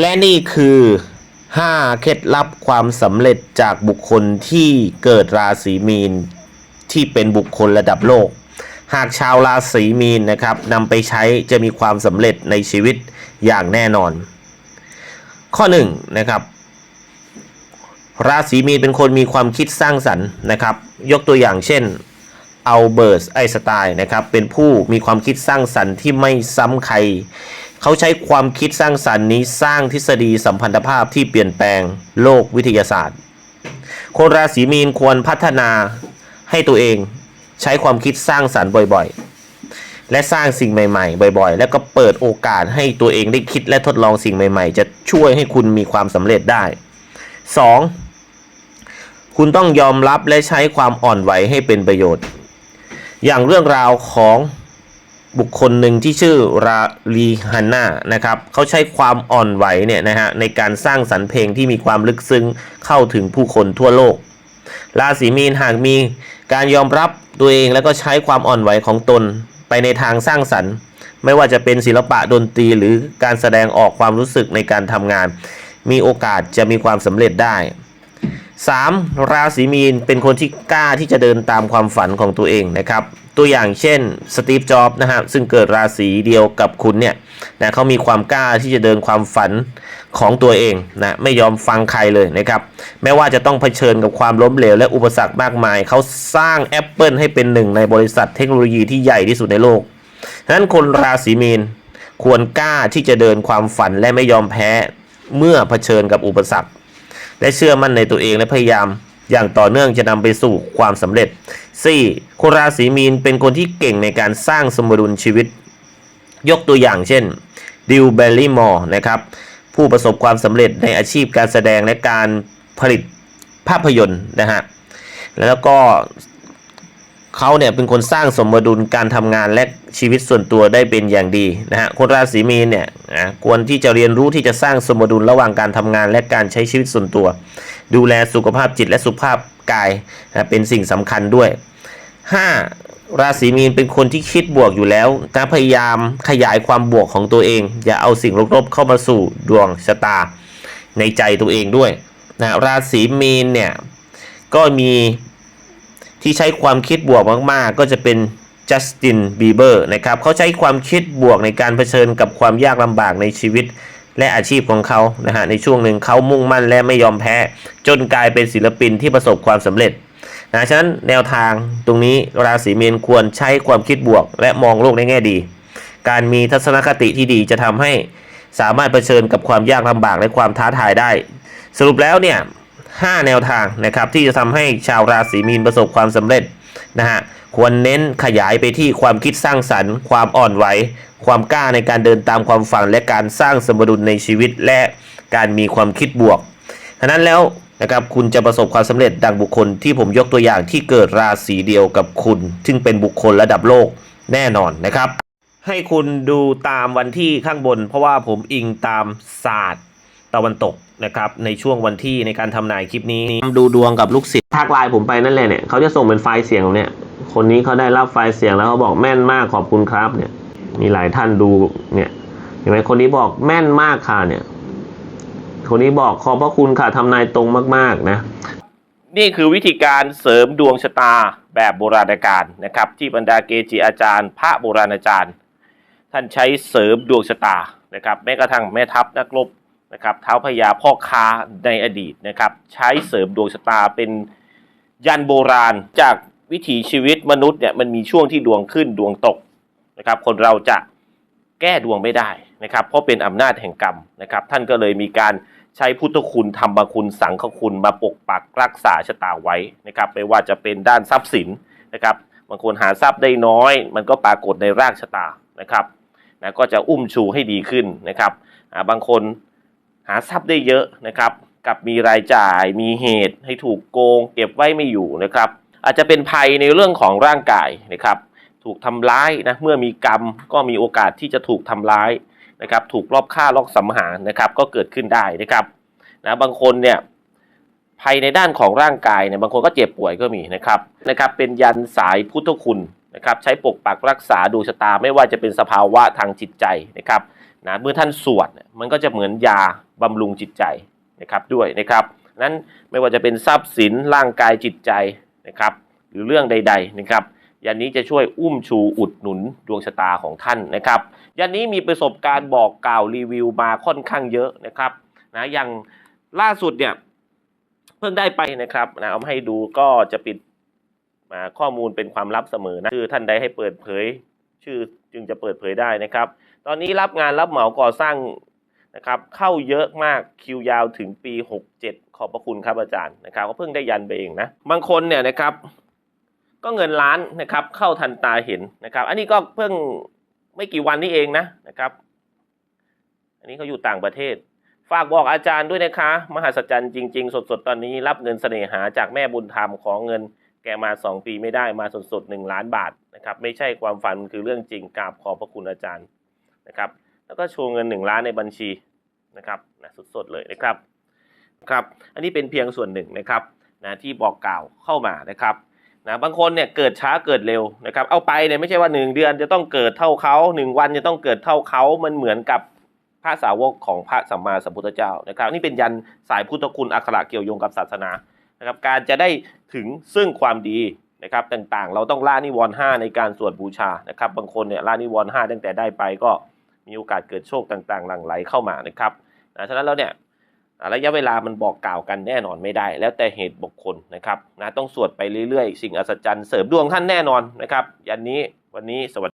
และนี่คือ 5 เคล็ดลับความสำเร็จจากบุคคลที่เกิดราศีมีน ที่เป็นบุคคลระดับโลก หากชาวราศีมีนนะครับนำไปใช้จะมีความสำเร็จในชีวิตอย่างแน่นอน ข้อ1นงนะครับราศีมีนเป็นคนมีความคิดสร้างสรรค์นะครับ ยกตัวอย่างเช่นอัลเบิร์ตไอน์สไตน์นะครับเป็นผู้มีความคิดสร้างสรรค์ที่ไม่ซ้ำใคร เขาใช้ความคิดสร้างสรรค์นี้สร้างทฤษฎีสัมพันธภาพที่เปลี่ยนแปลงโลกวิทยาศาสตร์ คนราศีมีนควรพัฒนาให้ตัวเองใช้ความคิดสร้างสรรค์บ่อยๆ และสร้างสิ่งใหม่ๆ บ่อยๆ แล้วก็เปิดโอกาสให้ตัวเองได้คิดและทดลองสิ่งใหม่ๆ จะช่วยให้คุณมีความสำเร็จได้ 2. คุณต้องยอมรับและใช้ความอ่อนไหวให้เป็นประโยชน์ อย่างเรื่องราวของ บุคคลหนึ่งที่ชื่อราลีฮันนานะครับเขาใช้ความอ่อนไหวเนี่ยนะฮะในการสร้างสรรค์เพลงที่มีความลึกซึ้งเข้าถึงผู้คนทั่วโลก ราศีมีนหากมีการยอมรับตัวเองแล้วก็ใช้ความอ่อนไหวของตนไปในทางสร้างสรรค์ ไม่ว่าจะเป็นศิลปะดนตรีหรือการแสดงออกความรู้สึกในการทำงาน มีโอกาสจะมีความสำเร็จได้ 3. ราศีมีนเป็นคนที่กล้าที่จะเดินตามความฝันของตัวเองนะครับ ตัวอย่างเช่นสตีฟจ็อบส์นะฮะซึ่งเกิดราศีเดียวกับคุณเนี่ยนะเขามีความกล้าที่จะเดินความฝันของตัวเองนะไม่ยอมฟังใครเลยนะครับแม้ว่าจะต้องเผชิญกับความล้มเหลวและอุปสรรคมากมาย เขาสร้าง Apple ให้เป็นหนึ่งในบริษัทเทคโนโลยีที่ใหญ่ที่สุดในโลกฉะนั้นคนราศีมีนควรกล้าที่จะเดินความฝันและไม่ยอมแพ้เมื่อเผชิญกับอุปสรรค และเชื่อมั่นในตัวเองและพยายาม อย่างต่อเนื่องจะนำไปสู่ความสำเร็จ 4. คนราศีมีนเป็นคนที่เก่งในการสร้างสมดุลชีวิต ยกตัวอย่างเช่นดิวเบลลี่มอร์นะครับผู้ประสบความสำเร็จในอาชีพการแสดงและการผลิตภาพยนตร์นะฮะแล้วก็ เขาเนี่ยเป็นคนสร้างสมดุลการทำงานและชีวิตส่วนตัวได้เป็นอย่างดีนะฮะคนราศีมีนเนี่ยนะควรที่จะเรียนรู้ที่จะสร้างสมดุลระหว่างการทำงานและการใช้ชีวิตส่วนตัว ดูแลสุขภาพจิตและสุขภาพกายนะเป็นสิ่งสำคัญด้วย 5. ราศีมีนเป็นคนที่คิดบวกอยู่แล้วนะพยายามขยายความบวกของตัวเอง อย่าเอาสิ่งลบๆเข้ามาสู่ดวงชะตาในใจตัวเองด้วยนะราศีมีนเนี่ยก็มี ที่ใช้ความคิดบวกมากๆ ก็จะเป็นจัสตินบีเบอร์นะครับเขาใช้ความคิดบวกในการเผชิญกับความยากลำบากในชีวิตและอาชีพของเขานะฮะในช่วงหนึ่งเขามุ่งมั่นและไม่ยอมแพ้ จนกลายเป็นศิลปินที่ประสบความสำเร็จนะฉะนั้นแนวทางตรงนี้ราศีเมีนควรใช้ความคิดบวก และมองโลกในแง่ดี การมีทัศนคติที่ดีจะทำให้สามารถเผชิญกับความยากลำบากและความท้าทายได้ สรุปแล้วเนี่ย ห้าแนวทางนะครับที่จะทำให้ชาวราศีมีนประสบความสำเร็จนะฮะควรเน้นขยายไปที่ความคิดสร้างสรรค์ ความอ่อนไหว ความกล้าในการเดินตามความฝันและการสร้างสมดุลในชีวิตและการมีความคิดบวกฉะนั้นแล้วนะครับคุณจะประสบความสำเร็จดังบุคคลที่ผมยกตัวอย่างที่เกิดราศีเดียวกับคุณ ซึ่งเป็นบุคคลระดับโลกแน่นอนนะครับ ให้คุณดูตามวันที่ข้างบน เพราะว่าผมอิงตามศาสตร์ ตะวันตกนะครับในช่วงวันที่ในการทำนายคลิปนี้ดูดวงกับลูกศิษย์ทักไลน์ผมไปนั่นแหละเนี่ยเขาจะส่งเป็นไฟล์เสียงเนี่ย คนนี้เขาได้รับไฟล์เสียงแล้วเขาบอกแม่นมากขอบคุณครับเนี่ย มีหลายท่านดูเนี่ยเห็นไหมคนนี้บอกแม่นมากค่ะเนี่ย คนนี้บอกขอบพระคุณค่ะทำนายตรงมากๆนะ นี่คือวิธีการเสริมดวงชะตาแบบโบราณกาลนะครับ ที่บรรดาเกจิอาจารย์ พระโบราณอาจารย์ ท่านใช้เสริมดวงชะตานะครับแม้กระทั่งแม่ทัพนักรบ นะครับเท้าพญาพ่อค้าในอดีตนะครับ ใช้เสริมดวงชะตาเป็นยันโบราณจากวิถีชีวิตมนุษย์เนี่ยมันมีช่วงที่ดวงขึ้นดวงตกนะครับ คนเราจะแก้ดวงไม่ได้นะครับ เพราะเป็นอำนาจแห่งกรรมนะครับ ท่านก็เลยมีการใช้พุทธคุณธรรมคุณสังฆคุณมาปกปักรักษาชะตาไว้นะครับ ไม่ว่าจะเป็นด้านทรัพย์สินนะครับบางคนหาทรัพย์ได้น้อย มันก็ปรากฏในรากชะตานะครับนะก็จะอุ้มชูให้ดีขึ้นนะครับบางคน หาทรัพย์ได้เยอะนะครับ กับมีรายจ่ายมีเหตุให้ถูกโกง เก็บไว้ไม่อยู่นะครับ อาจจะเป็นภัยในเรื่องของร่างกายนะครับ ถูกทำร้ายนะเมื่อมีกรรมก็มีโอกาสที่จะถูกทำร้ายนะครับ ถูกลอบฆ่าลอบสังหารนะครับ ก็เกิดขึ้นได้นะครับนะบางคนเนี่ยภัยในด้านของร่างกายเนี่ยบางคนก็เจ็บป่วยก็มีนะครับนะครับ เป็นยันสายพุทธคุณ นะครับใช้ปกปักรักษาดวงชะตาไม่ว่าจะเป็นสภาวะทางจิตใจนะครับนะเมื่อท่านสวดมันก็จะเหมือนยาบำรุงจิตใจนะครับด้วยนะครับนั้นไม่ว่าจะเป็นทรัพย์สินร่างกายจิตใจนะครับหรือเรื่องใด ๆนะครับยันนี้จะช่วยอุ้มชูอุดหนุนดวงชะตาของท่านนะครับยันนี้มีประสบการณ์บอกกล่าวรีวิวมาค่อนข้างเยอะนะครับนะอย่างล่าสุดเนี่ยเพิ่งได้ไปนะครับนะเอามาให้ดูก็จะปิด มาข้อมูลเป็นความลับเสมอนะคือท่านใดให้เปิดเผย ชื่อจึงจะเปิดเผยได้นะครับ ตอนนี้รับงานรับเหมาก่อสร้างนะครับเข้าเยอะมากคิวยาวถึงปี 67 ขอบพระคุณครับอาจารย์นะครับก็เพิ่งได้ยันไปเองนะบางคนเนี่ยนะครับก็เงินล้านนะครับเข้าทันตาเห็นนะครับ อันนี้ก็เพิ่งไม่กี่วันนี้เองนะนะครับ อันนี้เขาอยู่ต่างประเทศ ฝากบอกอาจารย์ด้วยนะคะ มหัศจรรย์จริง ๆ สดๆ ตอนนี้รับเงินเสน่หาจากแม่บุญธรรมของเงิน แกมา 2 ปีไม่ได้มาสดๆ1ล้านบาทนะครับไม่ใช่ความฝันคือเรื่องจริงกราบขอบพระคุณอาจารย์นะครับ แล้วก็โชว์เงิน 1 ล้านในบัญชีนะครับนะสดๆเลยนะครับครับอันนี้เป็นเพียงส่วนหนึ่งนะครับนะที่บอกกล่าวเข้ามานะครับนะบางคนเนี่ยเกิดช้าเกิดเร็วนะครับ เอาไปเนี่ยไม่ใช่ว่า 1 เดือนจะต้องเกิดเท่าเขา 1 วันจะต้องเกิดเท่าเขามันเหมือนกับพระสาวกของพระสัมมาสัมพุทธเจ้านะครับ นี่เป็นยันสายพุทธคุณอักขระเกี่ยวโยงกับศาสนา นะครับการจะได้ถึงซึ่งความดีนะครับต่างๆ เราต้องละนิวรณ์ห้าในการสวดบูชานะครับ บางคนเนี่ยละนิวรณ์ห้าตั้งแต่ได้ไปก็มีโอกาสเกิดโชคต่างๆ หลั่งไหลเข้ามานะครับนะฉะนั้นแล้วเนี่ยระยะเวลามันบอกกล่าวกันแน่นอนไม่ได้ แล้วแต่เหตุบุคคลนะครับนะต้องสวดไปเรื่อยๆ สิ่งอัศจรรย์เสริมดวงท่านแน่นอนนะครับ ยันนี้วันนี้สวัสดี